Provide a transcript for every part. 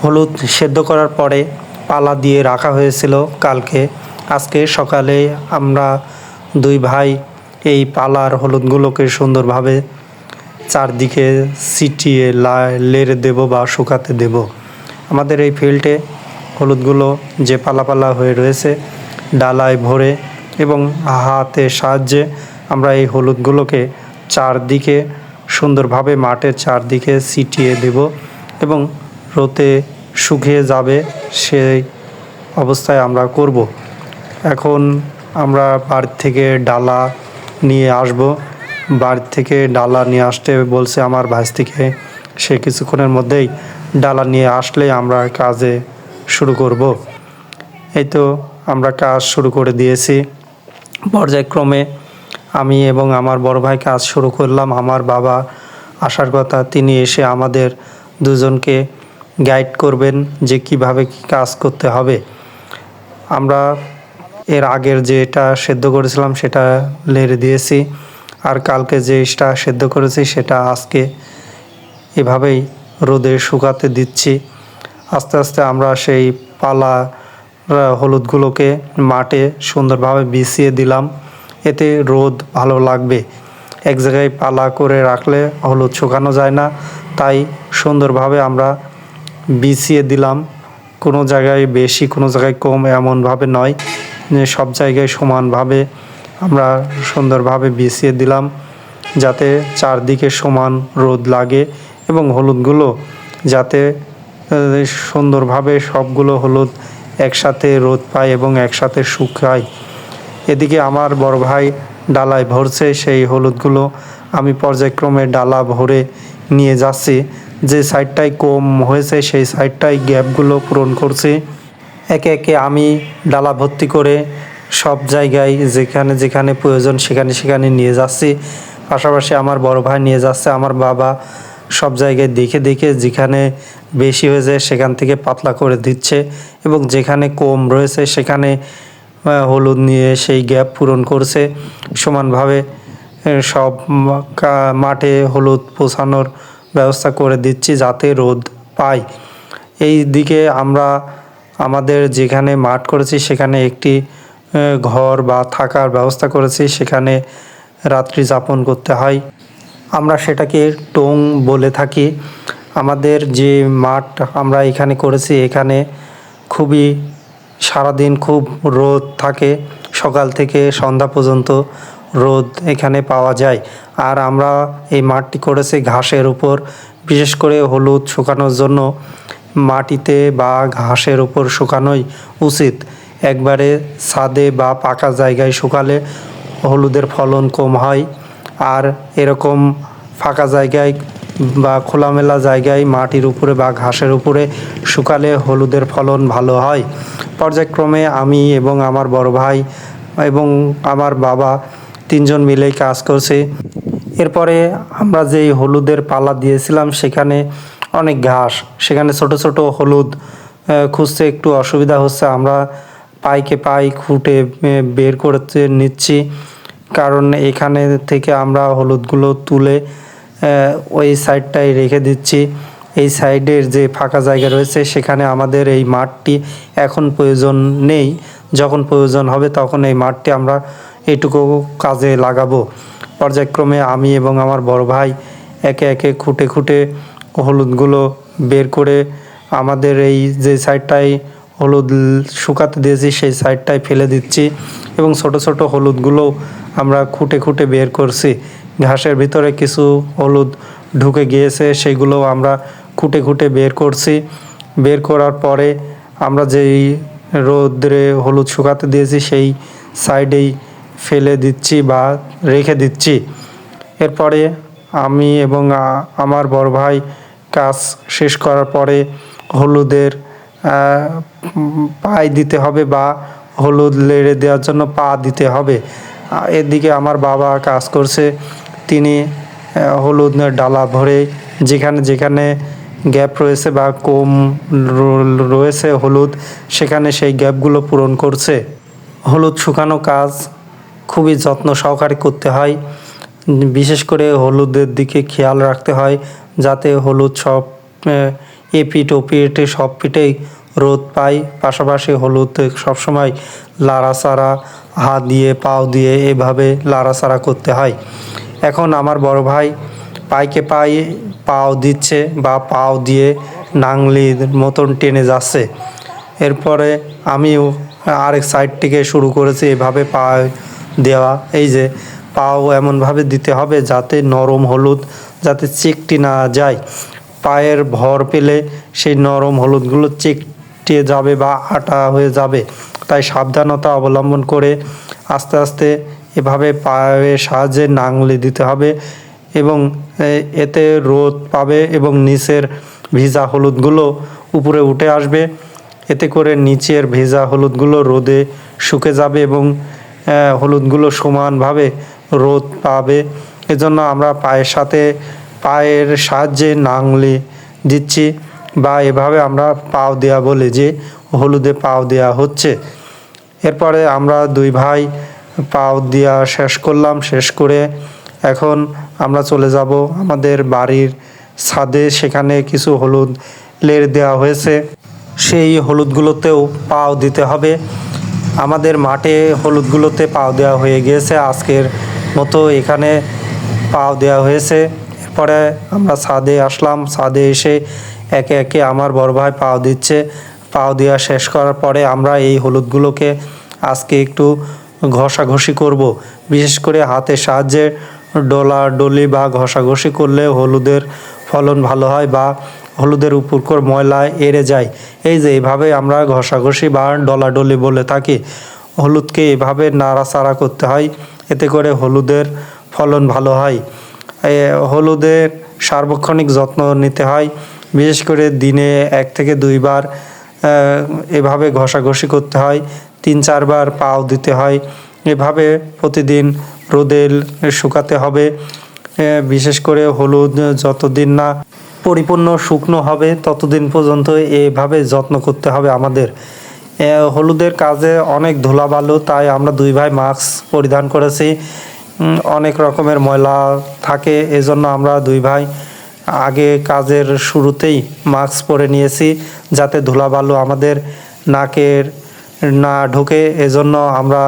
হলুদ সেদ্ধ করার পরে পালা দিয়ে রাখা হয়েছিল কালকে। আজকে সকালে আমরা দুই ভাই এই পালার হলুদগুলোকে সুন্দরভাবে চারদিকে ছিটিয়ে লেড়ে দেব বা শুকাতে দেব। আমাদের এই ফিল্ডে হলুদগুলো যে পালা পালা হয়ে রয়েছে, ডালায় ভরে এবং হাতের সাহায্যে আমরা এই হলুদগুলোকে চারদিকে সুন্দরভাবে মাঠের চারদিকে ছিটিয়ে দেব এবং রোতে শুকিয়ে যাবে, সেই অবস্থায় আমরা করব। এখন আমরা বাড়ি থেকে ডালা নিয়ে আসব। বাড়ি থেকে ডালা নিয়ে আসতে বলছে আমার ভাইস থেকে সে কিছুক্ষণের মধ্যেই ডালা নিয়ে আসলে আমরা কাজে শুরু করব। এই তো আমরা কাজ শুরু করে দিয়েছি। পর্যায়ক্রমে আমি এবং আমার বড় ভাই কাজ শুরু করলাম। আমার বাবা আসার কথা, তিনি এসে আমাদের দুজনকে গাইড করবেন যে কীভাবে কি কাজ করতে হবে। আমরা এর আগের যেটা সেদ্ধ করেছিলাম সেটা লেড়ে দিয়েছি। আর কালকে যেটা সেদ্ধ করেছি সেটা আজকে এভাবেই রোদে শুকাতে দিচ্ছি। আস্তে আস্তে আমরা সেই পালা হলুদগুলোকে মাঠে সুন্দরভাবে বিছিয়ে দিলাম। এতে রোদ ভালো লাগবে। এক জায়গায় পালা করে রাখলে হলুদ শুকানো যায় না। তাই সুন্দরভাবে আমরা বিছিয়ে দিলাম। কোনো জায়গায় বেশি, কোনো জায়গায় কম এমনভাবে নয় যে সব জায়গায় সমানভাবে আমরা সুন্দরভাবে বিছিয়ে দিলাম যাতে চারদিকে সমান রোদ লাগে এবং হলুদগুলো যাতে সুন্দরভাবে সবগুলো হলুদ একসাথে রোদ পায় এবং একসাথে শুকায় এদিকে আমার বড় ভাই ডালায় ভরছে, সেই হলুদগুলো আমি পর্যায়ক্রমে ডালা ভরে নিয়ে যাচ্ছি। যে সাইডটায় কম হয়েছে, সেই সাইডটায় গ্যাপগুলো পূরণ করছি। একে একে আমি ডালা ভর্তি করে সব জায়গায় যেখানে যেখানে প্রয়োজন সেখানে সেখানে নিয়ে যাচ্ছি। পাশাপাশি আমার বড় ভাই নিয়ে যাচ্ছে, আমার বাবা সব জায়গায় দেখে দেখে যেখানে বেশি হয়ে যায় সেখান থেকে পাতলা করে দিচ্ছে এবং যেখানে কম রয়েছে সেখানে হলুদ নিয়ে সেই গ্যাপ পূরণ করছে। সমানভাবে সব মাঠে হলুদ পোছানোর ব্যবস্থা করে দিচ্ছি যাতে রোদ পায় এই দিকে আমরা আমাদের যেখানে মাঠ করেছি, সেখানে একটি ঘর বা থাকার ব্যবস্থা করেছি, সেখানে রাত্রি যাপন করতে হয়। আমরা সেটাকে টোং বলে থাকি। আমাদের যে মাঠ আমরা এখানে করেছি, এখানে খুবই সারাদিন খুব রোদ থাকে। সকাল থেকে সন্ধ্যা পর্যন্ত রোদ এখানে পাওয়া যায়। আর আমরা এই মাঠটি করেছি ঘাসের উপর, বিশেষ করে হলুদ শুকানোর জন্য। মাটিতে বা ঘাসের উপর শুকানোই উচিত। একবারে ছাদে বা পাকা জায়গায় শুকালে হলুদের ফলন কম হয়। আর এরকম ফাঁকা জায়গায় বা খোলামেলা জায়গায় মাটির উপরে বা ঘাসের উপরে শুকালে হলুদের ফলন ভালো হয়। পর্যায়ক্রমে আমি এবং আমার বড় ভাই এবং আমার বাবা তিনজন মিলেই কাজ করছি। এরপরে আমরা যেই হলুদের পালা দিয়েছিলাম, সেখানে অনেক ঘাস, সেখানে ছোট ছোট হলুদ খুঁজতে একটু অসুবিধা হচ্ছে। আমরা পাইকে পাই খুঁটে বের করতে নিচ্ছি। কারণ এখানে থেকে আমরা হলুদগুলো তুলে ওই সাইডটায় রেখে দিচ্ছি। এই সাইডের যে ফাঁকা জায়গা রয়েছে, সেখানে আমাদের এই মাঠটি এখন প্রয়োজন নেই। যখন প্রয়োজন হবে, তখন এই মাঠটি আমরা এইটুকু কাজে লাগাবো। পর্যায়ক্রমে আমি এবং আমার বড় ভাই একে একে খুঁটে খুঁটে হলুদগুলো বের করে আমাদের এই যে সাইডটায় হলুদ শুকাতে দিয়েছি, সেই সাইডটায় ফেলে দিচ্ছি এবং ছোট ছোট হলুদগুলো আমরা খুঁটে খুঁটে বের করছি। ঘাসের ভিতরে কিছু হলুদ ঢুকে গিয়েছে, সেগুলো আমরা খুঁটে খুঁটে বের করছি। বের করার পরে আমরা যেই রোদ্রে হলুদ শুকাতে দিয়েছি, সেই সাইডেই ফেলে দিচ্ছি বা রেখে দিচ্ছি। এরপরে আমি এবং আমার বড় ভাই কাজ শেষ করার পরে হলুদের পায়ে দিতে হবে বা হলুদ লেড়ে দেওয়ার জন্য পা দিতে হবে। এদিকে আমার বাবা কাজ করছে, তিনি হলুদ ডালা ভরে যেখানে যেখানে গ্যাপ রয়েছে বা কম রয়েছে হলুদ, সেখানে সেই গ্যাপগুলো পূরণ করছে। হলুদ শুকানো কাজ খুবই যত্ন সহকারে করতে হয়। বিশেষ করে হলুদের দিকে খেয়াল রাখতে হয় যাতে হলুদ সব আহ, এ পিঠ ও পিঠে সব পিঠেই রোদ পাই পাশাপাশি হলুদ সবসময় লাড়াচাড়া হাত দিয়ে পাও দিয়ে এভাবে লাড়াচাড়া করতে হয়। এখন আমার বড় ভাই পাইকে পাই পাও দিচ্ছে বা পাও দিয়ে নাংলির মতন টেনে যাচ্ছে। এরপরে আমিও আরেক সাইড থেকে শুরু করেছি এভাবে পা দেওয়া, এই যে পাও এমনভাবে দিতে হবে যাতে নরম হলুদ, যাতে চেকটি না যায়। পায়ের ভর পেলে সেই নরম হলুদগুলো চিকটে যাবে বা আটা হয়ে যাবে। তাই সাবধানতা অবলম্বন করে আস্তে আস্তে এভাবে পায়ের সাহায্যে নাংলি দিতে হবে এবং এতে রোদ পাবে এবং নিচের ভিজা হলুদগুলো উপরে উঠে আসবে। এতে করে নিচের ভেজা হলুদগুলো রোদে শুকে যাবে এবং হলুদগুলো সমানভাবে রোদ পাবে। এজন্য আমরা পায়ের সাথে, পায়ের সাহায্যে নাংলি দিচ্ছি বা এভাবে আমরা পাও দেওয়া বলে যে হলুদে পাও দেওয়া হচ্ছে। এরপরে আমরা দুই ভাই পাও দেওয়া শেষ করলাম, শেষ করে এখন আমরা চলে যাব আমাদের বাড়ির ছাদে। সেখানে কিছু হলুদ লের দেওয়া হয়েছে। সেই হলুদগুলোতেও পাও দিতে হবে। আমাদের মাঠে হলুদগুলোতে পাও দেওয়া হয়ে গিয়েছে। আজকের মতো এখানে পাও দেওয়া হয়েছে। এরপরে আমরা ছাদে আসলাম। ছাদে এসে একে একে আমার বড় ভাই পাও দিচ্ছে। পাও দেওয়া শেষ করার পরে আমরা এই হলুদগুলোকে আজকে একটু ঘষাঘষি করব। বিশেষ করে হাতের সাহায্যে ডলা ডলি বা ঘষাঘষি করলে হলুদের ফলন ভালো হয় বা হলুদের উপর করে ময়লা এড়ে যায়। এই যে এইভাবে আমরা ঘষাঘষি বা ডলাডলি বলে থাকি। হলুদকে এভাবে নাড়াচাড়া করতে হয়, এতে করে হলুদের ফলন ভালো হয়। হলুদের সার্বক্ষণিক যত্ন নিতে হয়, বিশেষ করে দিনে এক থেকে দুইবার এভাবে ঘষাঘষি করতে হয়, তিন চারবার পাও দিতে হয়। এভাবে প্রতিদিন রোদে শুকাতে হবে। বিশেষ করে হলুদ যতদিন না পরিপূর্ণ শুকনো হবে, ততদিন পর্যন্ত এভাবে যত্ন করতে হবে আমাদের। হলুদের কাজে অনেক ধুলাবালু, তাই আমরা দুই ভাই মাস্ক পরিধান করেছি। অনেক রকমের ময়লা থাকে, এজন্য আমরা দুই ভাই আগে কাজের শুরুতেই মাস্ক পরে নিয়েছি, যাতে ধুলাবালু আমাদের নাকের না ঢোকে। এজন্য আমরা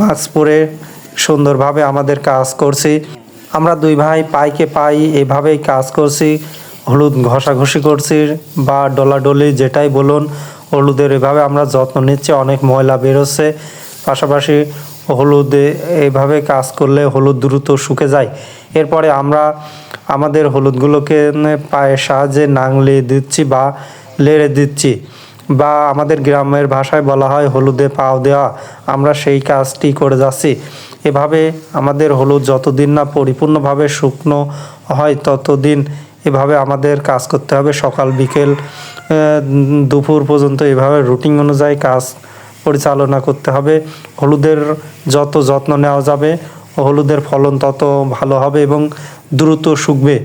মাস্ক পরে সুন্দরভাবে আমাদের কাজ করছি। আমরা দুই ভাই পাইকে পাই এভাবেই কাজ করছি। হলুদ ঘষাঘষি করছি বা ডলাডলি যেটাই বলুন, হলুদের এভাবে আমরা যত্ন নিচ্ছি, অনেক ময়লা বেরোচ্ছে। পাশাপাশি হলুদে এইভাবে কাজ করলে হলুদ দ্রুত শুকে যায়। এরপরে আমরা আমাদের হলুদগুলোকে পায়ের সাহায্যে নাংলে দিচ্ছি বা লেড়ে দিচ্ছি বা আমাদের গ্রামের ভাষায় বলা হয় হলুদে পাও দেওয়া। আমরা সেই কাজটি করে যাচ্ছি। এভাবে আমাদের হলুদ যতদিন না পরিপূর্ণভাবে শুকনো হয়, ততদিন এভাবে আমাদের কাজ করতে হবে। সকাল, বিকেল দুপুর পর্যন্ত এভাবে রুটিন অনুযায়ী কাজ পরিচালনা করতে হবে। হলুদের যত যত্ন নেওয়া যাবে, হলুদের ফলন তত ভালো হবে এবং দ্রুত শুকবে।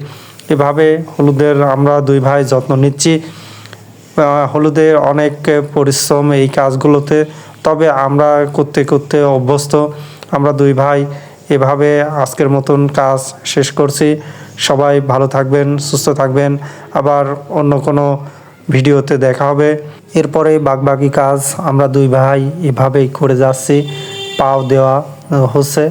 এভাবে হলুদের আমরা দুই ভাই যত্ন নিচ্ছি। হলুদের অনেক পরিশ্রম এই কাজগুলোতে, তবে আমরা করতে করতে অভ্যস্ত। আমরা দুই ভাই এভাবে আজকের মতন কাজ শেষ করছি। সবাই ভালো থাকবেন, সুস্থ থাকবেন। আবার অন্য কোনো ভিডিওতে দেখা হবে। এরপরে বাগবাকি কাজ আমরা দুই ভাই এভাবেই করে যাচ্ছি। পাও দেওয়া হচ্ছে।